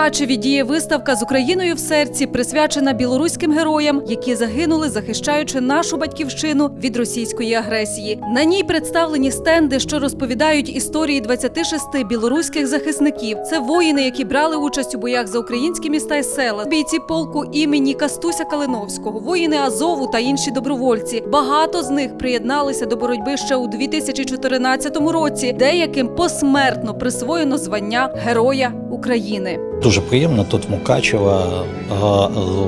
Мукачеві діє виставка з Україною в серці, присвячена білоруським героям, які загинули, захищаючи нашу батьківщину від російської агресії. На ній представлені стенди, що розповідають історії 26 білоруських захисників. Це воїни, які брали участь у боях за українські міста і села, бійці полку імені Кастуся Калиновського, воїни Азову та інші добровольці. Багато з них приєдналися до боротьби ще у 2014 році. Деяким посмертно присвоєно звання Героя України. Дуже приємно тут Мукачево е,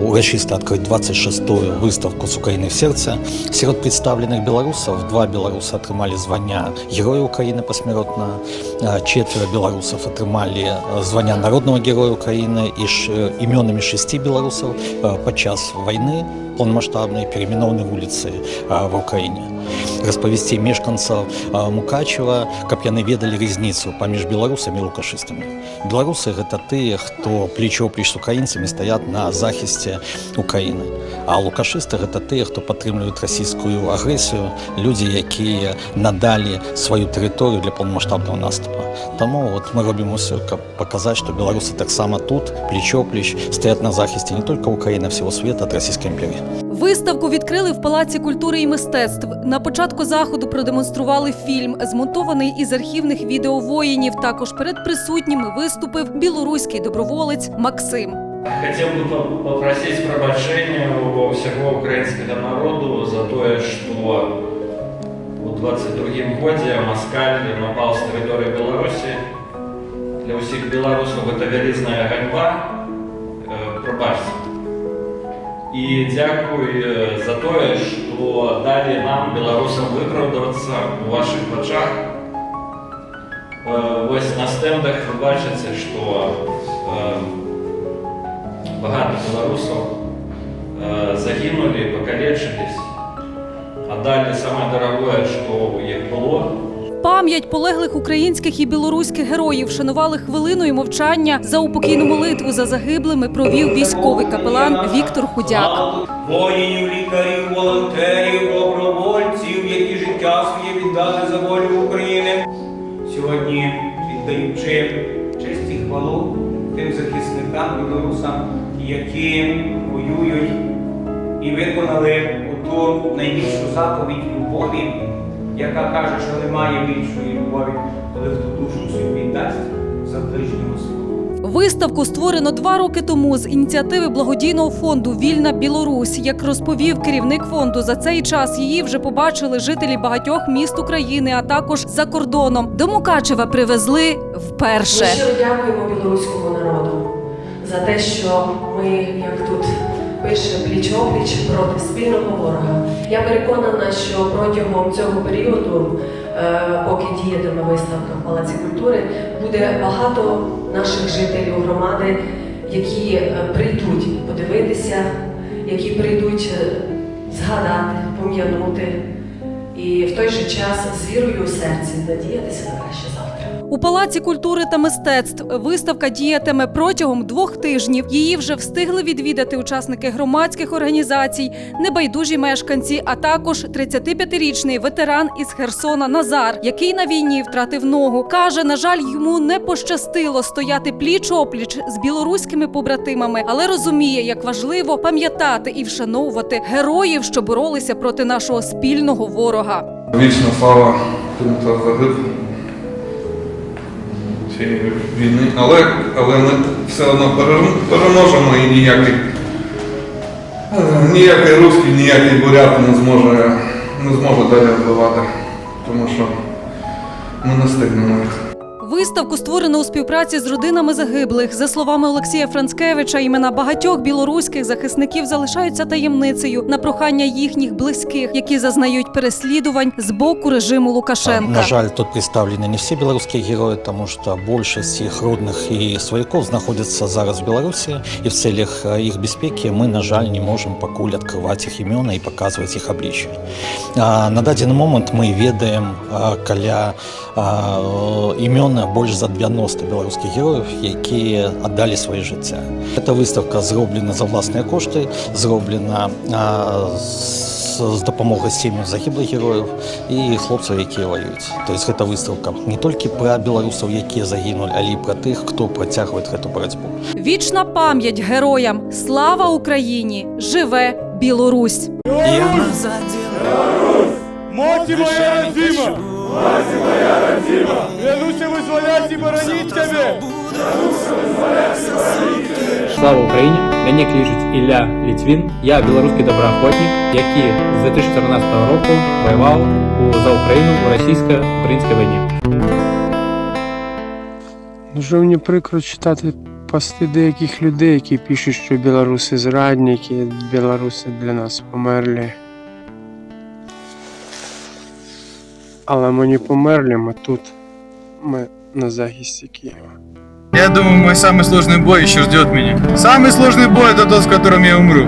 урочисто відкрити 26-ту виставку з України в серце. Серед представлених білорусів два білоруси отримали звання Героя України посмертно, е, четверо білорусів отримали е, звання Народного Героя ш- е, іменами шести білорусів е, під час війни повномасштабної перейменовані вулиці е, в Україні. Розповісти мешканців е, Мукачева, каб яны ведалі різницю паміж білорусами і лукашистами. Беларусы гэта тыя, хто плечо плеч з украінцамі стаят на захісце Украіны. А лукашысты гэта тыя, хто падтрымліваюць расійскую агрэсію, людзі, якія надалі сваю тэрыторыю для паўнамасштабнага наступа. Таму вот мы робім усё, каб паказаць, што беларусы таксама тут плечо плеч стаят на захісце не толькі Украіны, а всего света ад расійскай імперії. Виставку відкрили в Палаці культури і мистецтв. На початку заходу продемонстрували фільм, змонтований із архівних відео воїнів. Також перед присутніми виступив білоруський доброволець Максим. Хотел бы по- попросить пробачения у всего украинского народу за то, что у 22 годе Москаль напал с территории Беларуси. Для всех белорусов это велизная ганьба. Э, І дякую е, за те, що далі нам, білорусам, виправдуватися у ваших очах. Е, Ось на стендах ви бачите, е, багато білорусів е, загинули, покалечились. А далі саме дорогое, що у них було, Пам'ять полеглих українських і білоруських героїв шанували хвилиною мовчання за упокійну молитву за загиблими. Провів військовий капелан Віктор Худяк. Воїнів, лікарів, волонтерів, добровольців, які життя своє віддали за волю України. Сьогодні віддаючи честь і хвалу тим захисникам, білорусам, які воюють і виконали ту найбільшу заповідь любові, яка каже, що немає більшої любові, коли хто душу свою віддасть за ближнього свого. Виставку створено два роки тому з ініціативи благодійного фонду Вільна Білорусь. Як розповів керівник фонду, за цей час її вже побачили жителі багатьох міст України, а також за кордоном. До Мукачева привезли вперше. Ми щиро дякуємо білоруському народу за те, що ми, як тут пише пліч-опліч проти спільного ворога. Я переконана, що протягом цього періоду, е, поки діятиме виставка в Палаці культури, буде багато наших жителів громади, які е, прийдуть подивитися, які прийдуть е, згадати, пом'янути і в той же час з вірою в серці надіятися на краще завтра. У Палаці культури та мистецтв виставка діятиме протягом двох тижнів. Її вже встигли відвідати учасники громадських організацій, небайдужі мешканці, а також 35-річний ветеран із Херсона Назар, який на війні втратив ногу. каже, на жаль, йому не пощастило стояти пліч опліч з білоруськими побратимами, але розуміє, як важливо пам'ятати і вшановувати героїв, що боролися проти нашого спільного ворога. Вічна слава тим, хто загиб цієї війни. Але, але ми все одно переможемо і ніякий, е, ніякий русський, ніякий бурят не зможе, не зможе далі вбивати. Тому що ми настигнемо їх. Виставку створено у співпраці з родинами загиблих. За словами Олексія Францкевича, імена багатьох білоруських захисників залишаються таємницею на прохання їхніх близьких, які зазнають переслідувань з боку режиму Лукашенка. На жаль, тут представлены не всі білоруські герої, тому що більшість їх родних і свояків знаходяться зараз в Білорусі, і в целях е, їх безпеки ми, на жаль, не можемо покуль відкривати їх імена і показувати їх обличчя. На дадений момент ми ведаємо каля а, імена більш за 90 білоруських героїв, які віддали своє життя. Ця виставка зроблена за власні кошти, зроблена з допомогою сім'ям загиблих героїв і хлопців, які воюють. Тобто це виставка не тільки про білорусів, які загинули, але й про тих, хто протягує цю боротьбу. Вічна пам'ять героям! Слава Україні! Живе Білорусь! Мать моя родима! Мать моя родима! Клянуся визволяти тебе! Слава Україні! Мене кличуть Ілля Літвін. Я білоруський доброохотник, який з 2014 року воював у, за Україну у російсько-українській війні. Дуже мені прикро читати пости деяких людей, які пишуть, що білоруси зрадники, білоруси для нас померли. Але ми не померли, ми тут. Ми на захисті Києва. Я думаю, мой самый сложный бой еще ждет меня. Самый сложный бой это тот, в котором я умру.